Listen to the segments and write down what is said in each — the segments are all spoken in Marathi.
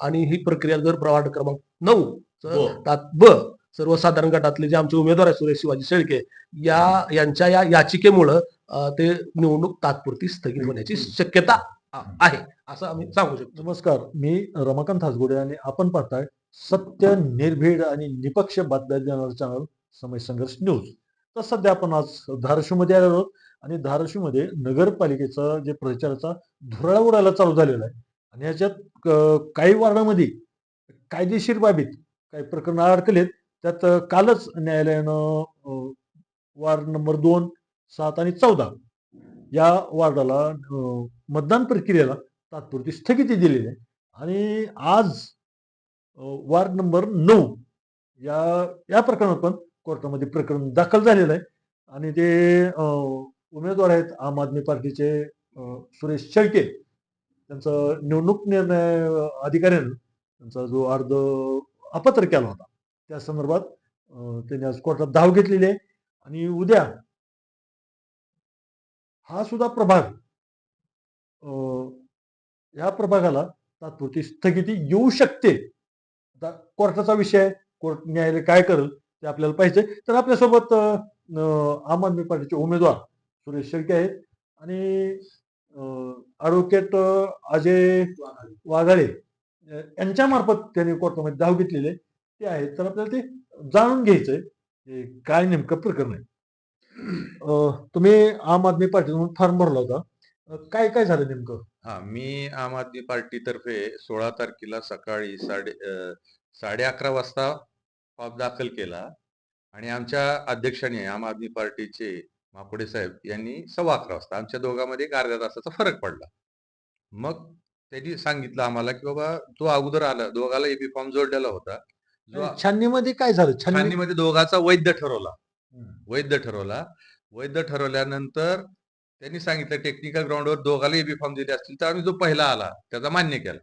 आणि ही प्रक्रिया जर प्रवाह क्रमांक नऊ ब. तात ब सर्वसाधारण गटातले जे आमचे उमेदवार आहेत सुरेश शिवाजी शेळके या यांच्या या याचिकेमुळं ते निवडणूक तात्पुरती स्थगित होण्याची शक्यता आहे असं आम्ही सांगू शकतो. नमस्कार मी रमाकांत हासगुडे आणि आपण पाहताय सत्य निर्भीड आणि निपक्ष बातम्या देणारं चॅनल समय संघर्ष न्यूज. तर सध्या आपण आज धाराशिवमध्ये आलेलो आहोत आणि धाराशिवमध्ये नगरपालिकेचा जे प्रचाराचा धुरळा उडायला चालू झालेला आहे. आणि याच्यात क- काही वार्डामध्ये कायदेशीर बाबीत काही प्रकरण अडकलेत. त्यात कालच न्यायालयानं वार्ड नंबर दोन सात आणि चौदा या वार्डाला मतदान प्रक्रियेला तात्पुरती स्थगिती दिलेली आहे. आणि आज वार्ड नंबर नऊ या या प्रकरणात पण कोर्टामध्ये प्रकरण दाखल झालेलं आहे. आणि ते उमेदवार आहेत आम आदमी पार्टीचे सुरेश शेळके. त्यांचा निवडणूक निर्णय अधिकाऱ्यानं त्यांचा जो अर्ज अपात्र केला होता. त्या संदर्भात त्यांनी आज कोर्टात धाव घेतलेली आहे आणि उद्या हा सुद्धा प्रभाग या प्रभागाला तात्पुरती स्थगिती येऊ शकते. आता कोर्टाचा विषय कोर्ट न्यायालय काय करेल ते आपल्याला पाहिजे तर आपल्यासोबत आम आदमी पार्टीचे उमेदवार सुरेश शेळके आहेत. आणि ॲडव्होकेट अजय वाघाळे यांच्या मार्फत त्यांनी कोर्टामध्ये धाव घेतलेले ते आहेत. तर आपल्याला ते जाणून घ्यायचंय. हे काय नेमकं प्रकरण आहे? तुम्ही आम आदमी पार्टीतून फॉर्म भरला होता. काय काय झालं नेमकं? हा मी आम आदमी पार्टीतर्फे सोळा तारखेला सकाळी साडे साडे अकरा वाजता फॉर्म दाखल केला. आणि आमच्या अध्यक्षाने आम आदमी पार्टीचे मापुडे साहेब यांनी सव्वा अकरा वाजता आमच्या दोघांमध्ये एक अर्ध्या तासाचा फरक पडला. मग त्यांनी सांगितलं आम्हाला की बाबा तो अगोदर आला दोघाला एबी फॉर्म जोडलेला होता जो छाननीमध्ये काय झालं? छाननी छाननीमध्ये दोघाचा वैध ठरवला. वैध ठरवला. वैध ठरवल्यानंतर त्यांनी सांगितलं टेक्निकल ग्राउंडवर दोघाला एबी फॉर्म दिले असतील तर आम्ही जो पहिला आला त्याचा मान्य केला.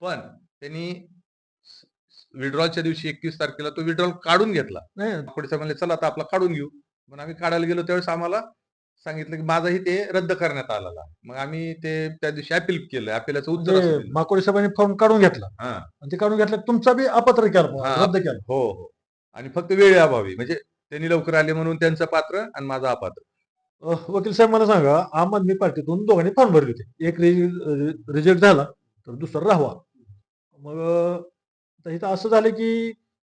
पण त्यांनी विड्रॉलच्या दिवशी एकतीस तारखेला तो विड्रॉल काढून घेतला. नाही. पुढे म्हणले चला आता आपला काढून घेऊ. पण आम्ही काढायला गेलो त्यावेळेस आम्हाला सांगितलं की माझाही ते रद्द करण्यात आलेला. मग आम्ही ते त्या दिवशी अपील केलं अपीलाचं उत्तर असं म्हणजे दिलं. माकोडे साहेबांनी फॉर्म काढून घेतला हा. आणि ते काढून घेतला तुमचा बी अपात्र केला हा. रद्द केला हो हो आणि फक्त वेळेअभावी म्हणजे त्यांनी लवकर आले म्हणून त्यांचं पात्र आणि माझं अपात्र वकील साहेब मला सांगा आम आदमी पार्टीतून दोघांनी फॉर्म भरले होते एक रिजेक्ट झाला तर दुसरा राहावा मग आता इथं असं झालं की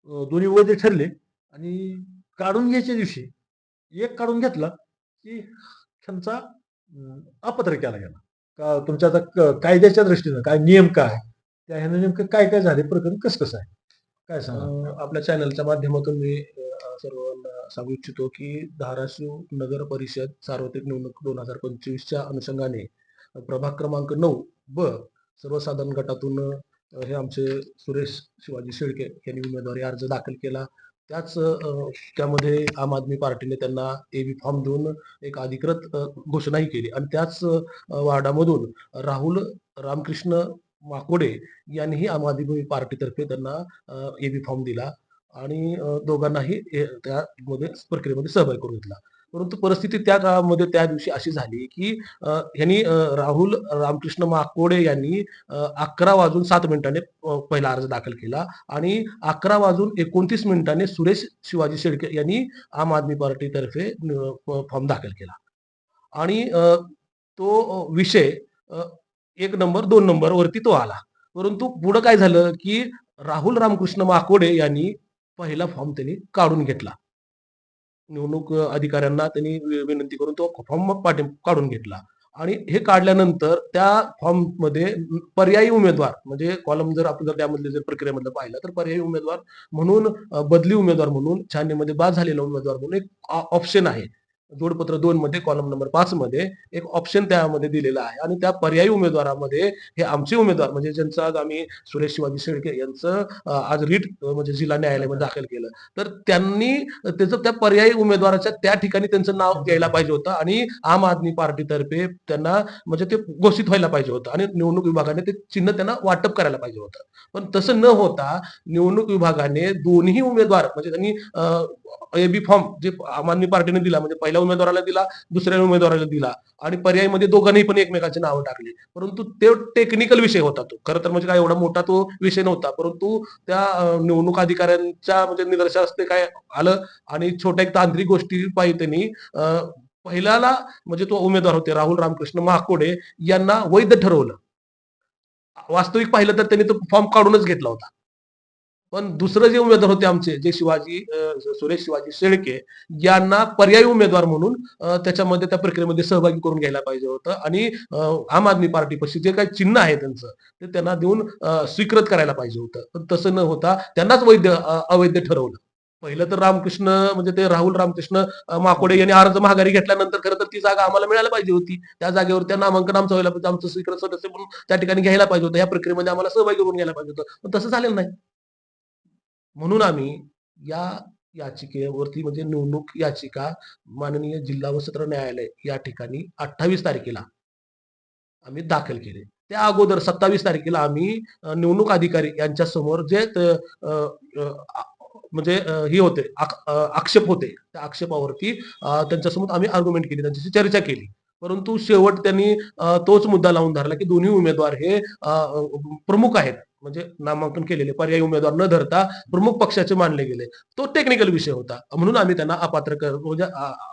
दोन्ही वैध ठरले आणि काढून घ्यायच्या दिवशी एक काढून घेतला की त्यांचा अपत्र केला गेला. का तुमच्या आता क- कायद्याच्या दृष्टीनं काय नियम काय? त्या ह्यानं नेमकं काय काय झाले? प्रकरण कसं कसं आहे? काय सांगा आपल्या चॅनलच्या माध्यमातून मी सर्वांना सांगू इच्छितो की धाराशिव नगर परिषद सार्वत्रिक निवडणूक दोन हजार पंचवीसच्या अनुषंगाने प्रभाग क्रमांक नऊ ब सर्वसाधारण गटातून हे आमचे सुरेश शिवाजी शेळके यांनी उमेदवारी अर्ज दाखल केला. त्याच त्यामध्ये आम आदमी पार्टीने त्यांना एबी फॉर्म देऊन एक अधिकृत घोषणाही केली. आणि त्याच वार्डामधून राहुल रामकृष्ण माकोडे यांनीही आम आदमी पार्टीतर्फे त्यांना एबी फॉर्म दिला आणि दोघांनाही त्या त्यामध्ये प्रक्रियेमध्ये सहभाग करून घेतला. परंतु परिस्थिती त्या काळामध्ये त्या दिवशी अशी झाली की यांनी ह्यांनी राहुल रामकृष्ण माकोडे यांनी अकरा वाजून सात मिनिटांनी पहिला अर्ज दाखल केला आणि अकरा वाजून एकोणतीस मिनिटांनी सुरेश शिवाजी शेळके यांनी आम आदमी पार्टीतर्फे फॉर्म दाखल केला. आणि तो विषय एक नंबर दोन नंबर वरती तो आला. परंतु पुढं काय झालं की राहुल रामकृष्ण माकोडे यांनी पहिला फॉर्म त्यांनी काढून घेतला. निवडणूक अधिकाऱ्यांना त्यांनी विनंती करून तो फॉर्म पाठी काढून घेतला. आणि हे काढल्यानंतर त्या फॉर्ममध्ये पर्यायी उमेदवार म्हणजे कॉलम जर आपण जर त्यामधले जर प्रक्रियेमधलं पाहिलं तर पर्यायी उमेदवार म्हणून बदली उमेदवार म्हणून छाननीमध्ये बाद झालेला उमेदवार म्हणून एक ऑप्शन आहे. जोडपत्र दोन मध्ये कॉलम नंबर पाच मध्ये एक ऑप्शन त्यामध्ये दिलेला आहे. आणि त्या पर्यायी उमेदवारामध्ये हे आमचे उमेदवार म्हणजे ज्यांचं आज आम्ही सुरेश शिवाजी शेळके यांचं आज रीट म्हणजे जिल्हा न्यायालयामध्ये दाखल केलं. तर त्यांनी त्याचं त्या पर्यायी उमेदवाराच्या त्या ठिकाणी त्यांचं नाव घ्यायला पाहिजे होतं आणि आम आदमी पार्टीतर्फे त्यांना म्हणजे ते घोषित व्हायला पाहिजे होतं आणि निवडणूक विभागाने ते चिन्ह त्यांना वाटप करायला पाहिजे होतं. पण तसं न होता निवडणूक विभागाने दोन्ही उमेदवार म्हणजे त्यांनी एबी फॉर्म जे आम आदमी पार्टीने दिला म्हणजे पहिला पहिल्या उमेदवाराला दिला दुसऱ्या उमेदवाराला दिला. आणि पर्यायमध्ये दोघांनी पण एकमेकांची नावं टाकली. परंतु ते टेक्निकल विषय होता तो. खरं तर म्हणजे काय एवढा मोठा तो विषय नव्हता. परंतु त्या निवडणूक अधिकाऱ्यांच्या म्हणजे निदर्शनास ते काय आलं आणि छोट्या एक तांत्रिक गोष्टी पाहिजे त्यांनी. पहिल्याला म्हणजे तो उमेदवार होते राहुल रामकृष्ण महाकोडे यांना वैध ठरवलं. वास्तविक पाहिलं तर त्यांनी तो फॉर्म काढूनच घेतला होता. पण दुसरं जे उमेदवार होते आमचे जे शिवाजी सुरेश शिवाजी शेळके यांना पर्यायी उमेदवार म्हणून त्याच्यामध्ये त्या प्रक्रियेमध्ये सहभागी करून घ्यायला पाहिजे होतं. आणि आम आदमी पार्टीपाशी जे काही चिन्ह आहे त्यांचं ते त्यांना देऊन स्वीकृत करायला पाहिजे होतं. पण तसं न होता त्यांनाच वैध अवैध ठरवलं. पहिलं तर रामकृष्ण म्हणजे ते राहुल रामकृष्ण माकोडे यांनी अर्ज माघारी घेतल्यानंतर खरं तर ती जागा आम्हाला मिळायला पाहिजे होती. त्या जागेवर त्या नामांकन आमचं व्हायला पाहिजे आमचं स्वीकृत सदस्य म्हणून त्या ठिकाणी घ्यायला पाहिजे होतं. या प्रक्रियेमध्ये आम्हाला सहभागी करून घ्यायला पाहिजे होतं. पण तसं झालेलं नाही. म्हणून आम्ही या याचिकेवरती म्हणजे निवडणूक याचिका माननीय जिल्हा व सत्र न्यायालय या ठिकाणी अठ्ठावीस तारखेला आम्ही दाखल केले. त्या अगोदर सत्तावीस तारखेला आम्ही निवडणूक अधिकारी यांच्या समोर जे म्हणजे हे होते आक्षेप होते त्या आक्षेपावरती त्यांच्यासमोर आम्ही आर्ग्युमेंट केली त्यांच्याशी चर्चा केली. परंतु शेवट त्यांनी तोच मुद्दा लावून धरला की दोन्ही उमेदवार हे प्रमुख आहेत. म्हणजे नामांकन केलेले पर्यायी उमेदवार न धरता प्रमुख पक्षाचे मानले गेले. तो टेक्निकल विषय होता. म्हणून आम्ही त्यांना अपात्र कर म्हणजे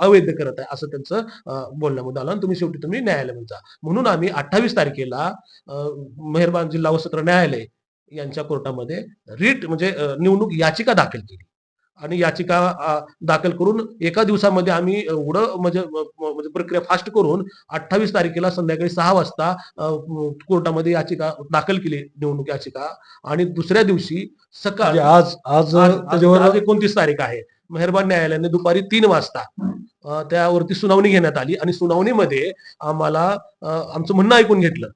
अवैध करत आहे असं त्यांचं बोलण्यामध्ये आलं. आणि तुम्ही शेवटी तुम्ही न्यायालयामध्ये जा. म्हणून आम्ही अठ्ठावीस तारखेला मेहरबान जिल्हा व सत्र न्यायालय यांच्या कोर्टामध्ये रिट म्हणजे निवडणूक याचिका दाखल केली. आणि याचिका दाखल करून एका दिवसामध्ये आम्ही एवढं म्हणजे म्हणजे प्रक्रिया फास्ट करून अठ्ठावीस तारखेला संध्याकाळी सहा वाजता कोर्टामध्ये याचिका दाखल केली निवडणूक याचिका. आणि दुसऱ्या दिवशी सकाळ म्हणजे आज आज आज- आज त्याच्यावर आज एकोणतीस तारीख आहे. मेहरबान न्यायालयाने दुपारी तीन वाजता त्यावरती सुनावणी घेण्यात आली आणि सुनावणीमध्ये आम्हाला आमचं म्हणणं ऐकून घेतलं.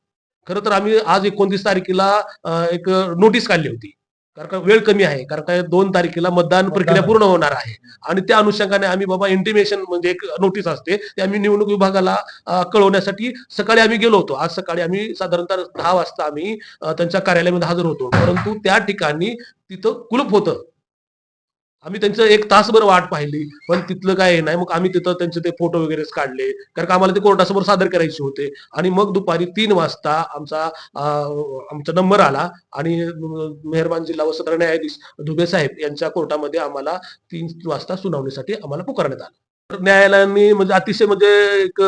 खरं तर आम्ही आज एकोणतीस तारखेला एक नोटीस काढली होती. कारण का वेळ कमी आहे. कारण का दोन तारखेला मतदान प्रक्रिया पूर्ण होणार आहे. आणि त्या अनुषंगाने आम्ही बाबा इंटिमेशन म्हणजे एक नोटीस असते. ते आम्ही निवडणूक विभागाला कळवण्यासाठी सकाळी आम्ही गेलो होतो. आज सकाळी आम्ही साधारणतः दहा वाजता आम्ही त्यांच्या कार्यालयामध्ये हजर होतो. परंतु त्या ठिकाणी तिथं कुलूप होतं. आम्ही त्यांचं एक तासभर वाट पाहिली पण तिथलं काय नाही. मग आम्ही तिथं त्यांचे ते फोटो वगैरे काढले. कारण का आम्हाला ते कोर्टासमोर सादर करायचे होते. आणि मग दुपारी तीन वाजता आमचा आमचा नंबर आला आणि मेहरबान जिल्हा व सत्र न्यायाधीश दुबे साहेब यांच्या कोर्टामध्ये आम्हाला तीन वाजता सुनावणीसाठी आम्हाला पुकारण्यात आलं. तर न्यायालयाने म्हणजे अतिशय म्हणजे एक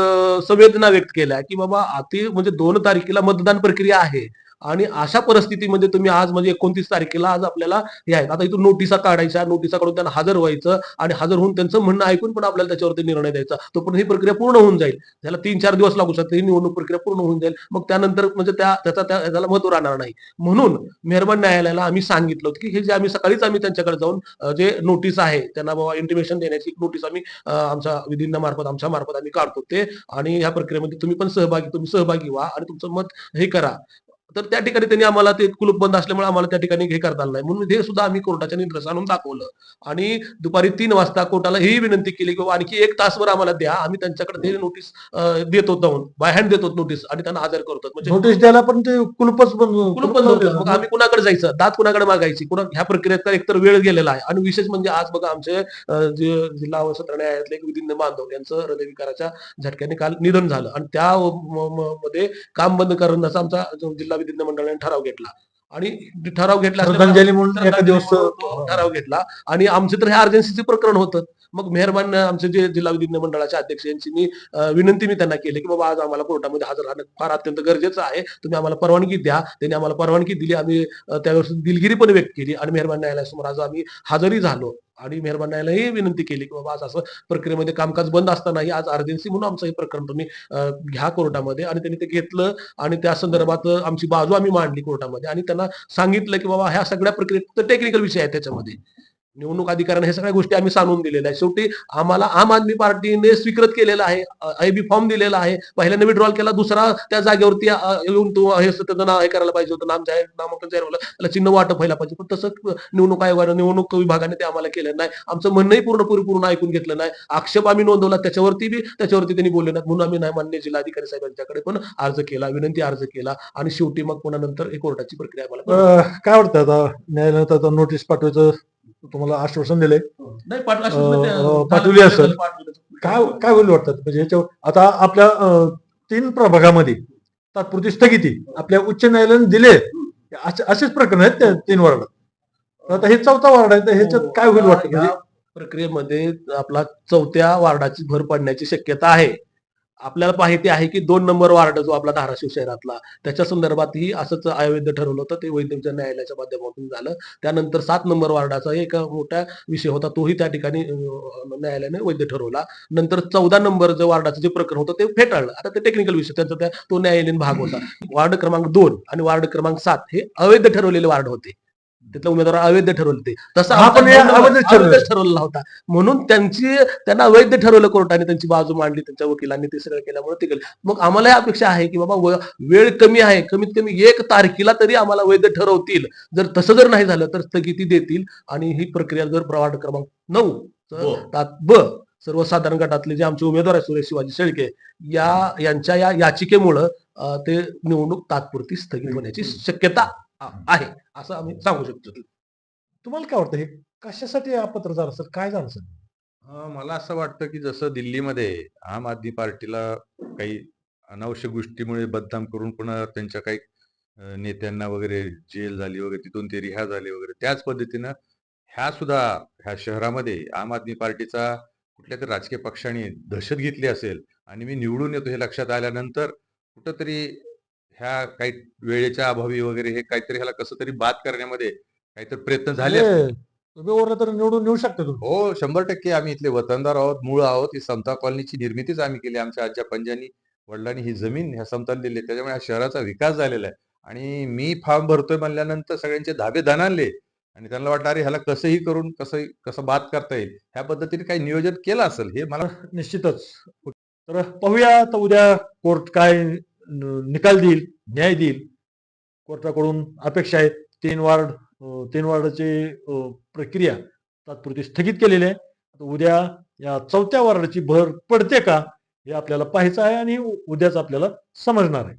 संवेदना व्यक्त केल्या की बाबा अति म्हणजे दोन तारखेला मतदान प्रक्रिया आहे. आणि अशा परिस्थितीमध्ये तुम्ही आज म्हणजे एकोणतीस तारखेला आज आपल्याला हे आहेत. आता इथून नोटिसा काढायच्या नोटिसा काढून त्यांना हजर व्हायचं आणि हजर होऊन त्यांचं म्हणणं ऐकून पण आपल्याला त्याच्यावरती निर्णय द्यायचा. तोपर्यंत ही प्रक्रिया पूर्ण होऊन जाईल. त्याला तीन चार दिवस लागू शकते ही निवडणूक प्रक्रिया पूर्ण होऊन जाईल. मग त्यानंतर म्हणजे त्या त्याचा त्याला महत्त्व राहणार नाही. म्हणून मेहरबान न्यायालयाला आम्ही सांगितलं होतं की हे जे आम्ही सकाळीच आम्ही त्यांच्याकडे जाऊन जे नोटीस आहे त्यांना बाबा इंटिमेशन देण्याची नोटीस आम्ही आमच्या विधींना मार्फत आमच्या मार्फत आम्ही काढतो ते. आणि ह्या प्रक्रियेमध्ये तुम्ही पण सहभागी तुम्ही सहभागी व्हा आणि तुमचं मत हे करा. तर त्या ठिकाणी त्यांनी आम्हाला ते कुलूप बंद असल्यामुळे आम्हाला त्या ठिकाणी हे करता आलं नाही. म्हणून हे सुद्धा आम्ही कोर्टाच्या निर्देश आणून दाखवलं. आणि दुपारी तीन वाजता कोर्टाला ही विनंती केली की बाबा आणखी एक तासभर आम्हाला द्या. आम्ही त्यांच्याकडे ते नोटीस देतो जाऊन बाय हँड देतो नोटीस आणि त्यांना हजर करतो म्हणजे नोटीस द्यायला पण ते कुलूपच बंद कुलूप बंद होतं. मग आम्ही कुणाकडे जायचं? दात कुणाकडे मागायची? कुणा ह्या प्रक्रियेत तर एकतर वेळ गेलेला आहे. आणि विशेष म्हणजे आज बघा आमचे जिल्हा सत्र न्यायालयातले विधिज्ञ बांधव यांचं हृदयविकाराच्या झटक्याने काल निधन झालं. आणि त्या मध्ये काम बंद करण्याचा आमचा जिल्हा विधिज्ञ मंडळाने ठराव घेतला. आणि ठराव घेतला श्रद्धांजली म्हणून एका दिवस तो ठराव घेतला. आणि आमचे तर हे अर्जन्सीचे प्रकरण होतं. मग मेहरबान आमचे जे जिल्हा विधिज्ञ मंडळाचे अध्यक्ष यांची मी विनंती मी त्यांना केली की बाबा आज आम्हाला कोर्टामध्ये हजर राहणं फार अत्यंत गरजेचं आहे. तुम्ही आम्हाला परवानगी द्या. त्यांनी आम्हाला परवानगी दिली. आम्ही त्यावर दिलगिरी पण व्यक्त केली. आणि मेहरबान न्यायालयासमोर आज आम्ही हजरही झालो. आणि मेहरबानालाही विनंती केली की बाबा आज असं प्रक्रियेमध्ये कामकाज बंद असतानाही आज अर्जन्सी म्हणून आमचं हे प्रकरण तुम्ही घ्या कोर्टामध्ये. आणि त्यांनी ते घेतलं आणि त्या संदर्भात आमची बाजू आम्ही मांडली कोर्टामध्ये. आणि त्यांना सांगितलं की बाबा ह्या सगळ्या प्रक्रियेत टेक्निकल विषय आहे त्याच्यामध्ये. निवडणूक अधिकाऱ्यांना हे सगळ्या गोष्टी आम्ही सांगून दिलेल्या आहेत. शेवटी आम्हाला आम आदमी पार्टीने स्वीकृत केलेला आहे. आय बी फॉर्म दिलेला आहे. पहिल्याने विड्रॉल केला दुसरा त्या जागेवरती येऊन तो हे त्याचं नाव हे करायला पाहिजे होतं. नाम जाहीर नामांकन जाहीर होलं त्याला चिन्ह वाटप व्हायला पाहिजे. पण तसं निवडणूक आयोगाने निवडणूक विभागाने ते आम्हाला केलं नाही. आमचं म्हणणंही पूर्ण पूर्ण ऐकून घेतलं नाही. आक्षेप आम्ही नोंदवला त्याच्यावरती बी त्याच्यावरती त्यांनी बोलले नाही म्हणून आम्ही नाही मान्य जिल्हाधिकारी साहेबांच्याकडे पण अर्ज केला विनंती अर्ज केला आणि शेवटी मग पुन्हा नंतर हे कोर्टाची प्रक्रिया आम्हाला काय वाटतं आता? न्यायालयात आता नोटीस पाठवायचं तुम्हाला आश्वासन नाही अं, अं, पाठवली असेल. काय काय होईल वाटतं? म्हणजे ह्याच्यावर आता आपल्या अं, तीन प्रभागामध्ये तात्पुरती स्थगिती आपल्या उच्च न्यायालयाने दिले. असे- असेच प्रकरण आहेत त्या तीन वार्डात. आता हे चौथा वार्ड आहे तर ह्याच्यात काय होईल वाटतं? म्हणजे प्रक्रियेमध्ये आपला चौथ्या वार्डाची भर पडण्याची शक्यता आहे. आपल्याला माहिती आहे की दोन नंबर वार्ड जो आपला धाराशिव शहरातला त्याच्या संदर्भातही असंच अवैध ठरवलं होतं ते वैद्य न्यायालयाच्या माध्यमातून झालं. त्यानंतर सात नंबर वार्डाचा एक मोठा विषय होता तोही त्या ठिकाणी न्यायालयाने वैध ठरवला. नंतर चौदा नंबर जो वार्डाचं जे प्रकरण होतं ते फेटाळलं. आता ते टेक्निकल विषय त्यांचा त्या तो न्यायालयीन भाग होता. वार्ड क्रमांक दोन आणि वार्ड क्रमांक सात हे अवैध ठरवलेले वार्ड होते. तिथला उमेदवार अवैध ठरवले ते. तसं हा, पण हे आमचा दोन नंबर अवैधच ठरवलं. अवैधच ठरवलेला होता. म्हणून त्यांची त्यांना अवैध ठरवलं कोर्टाने त्यांची बाजू मांडली त्यांच्या वकिलांनी ते सगळं केल्यामुळे ते केलं मग आम्हाला अपेक्षा आहे की बाबा वेळ कमी आहे कमीत कमी एक तारखेला तरी आम्हाला वैध ठरवतील. जर तसं जर नाही झालं तर स्थगिती देतील आणि ही प्रक्रिया जर प्रवाह क्रमांक नऊ ब. तात ब सर्वसाधारण गटातले जे आमचे उमेदवार आहेत सुरेश शिवाजी शेळके या यांच्या या याचिकेमुळं ते निवडणूक तात्पुरती स्थगित होण्याची शक्यता आहे असं आम्ही सांगू शकतो. तुम्हाला काय वाटतं हे कशासाठी अपत्र झालं सर? काय झालं सर? मला असं वाटतं की जसं दिल्लीमध्ये आम आदमी पार्टीला काही अनावश्यक गोष्टीमुळे बदनाम करून पुन्हा त्यांच्या काही नेत्यांना वगैरे जेल झाली वगैरे तिथून ते रिहा झाले वगैरे त्याच पद्धतीनं ह्या सुद्धा ह्या शहरामध्ये आम आदमी पार्टीचा कुठल्या तरी राजकीय पक्षाने दहशत घेतली असेल आणि मी निवडून येतो हे लक्षात आल्यानंतर कुठंतरी ह्या काही वेळेच्या अभावी वगैरे हे काहीतरी ह्याला कसं तरी बाद करण्यामध्ये काहीतरी प्रयत्न झाले असतील. तुम्ही ओरलं तर निवडून येऊ शकता तुम्ही. हो शंभर टक्के आम्ही इथले वतनदार आहोत मूळ आहोत. ही समता कॉलनीची निर्मितीच आम्ही केली. आमच्या आजच्या पंजांनी वडिलांनी ही जमीन ह्या समताला दिली. आहे. त्याच्यामुळे ह्या शहराचा विकास झालेला आहे. आणि मी फॉर्म भरतोय म्हणल्यानंतर सगळ्यांचे धाबे दणानले आणि त्यांना वाटलं अरे ह्याला कसंही करून कसं कसं बात करता येईल? ह्या पद्धतीने काही नियोजन केलं असेल हे मला निश्चितच. तर पाहूया आता उद्या कोर्ट काय निकाल देईल न्याय देईल. कोर्टाकडून अपेक्षा आहे तीन वार्ड तीन वार्डाची प्रक्रिया तात्पुरती स्थगित केलेली आहे. उद्या या चौथ्या वार्डाची भर पडते का हे आपल्याला पाहायचं आहे आणि उद्याच आपल्याला समजणार आहे.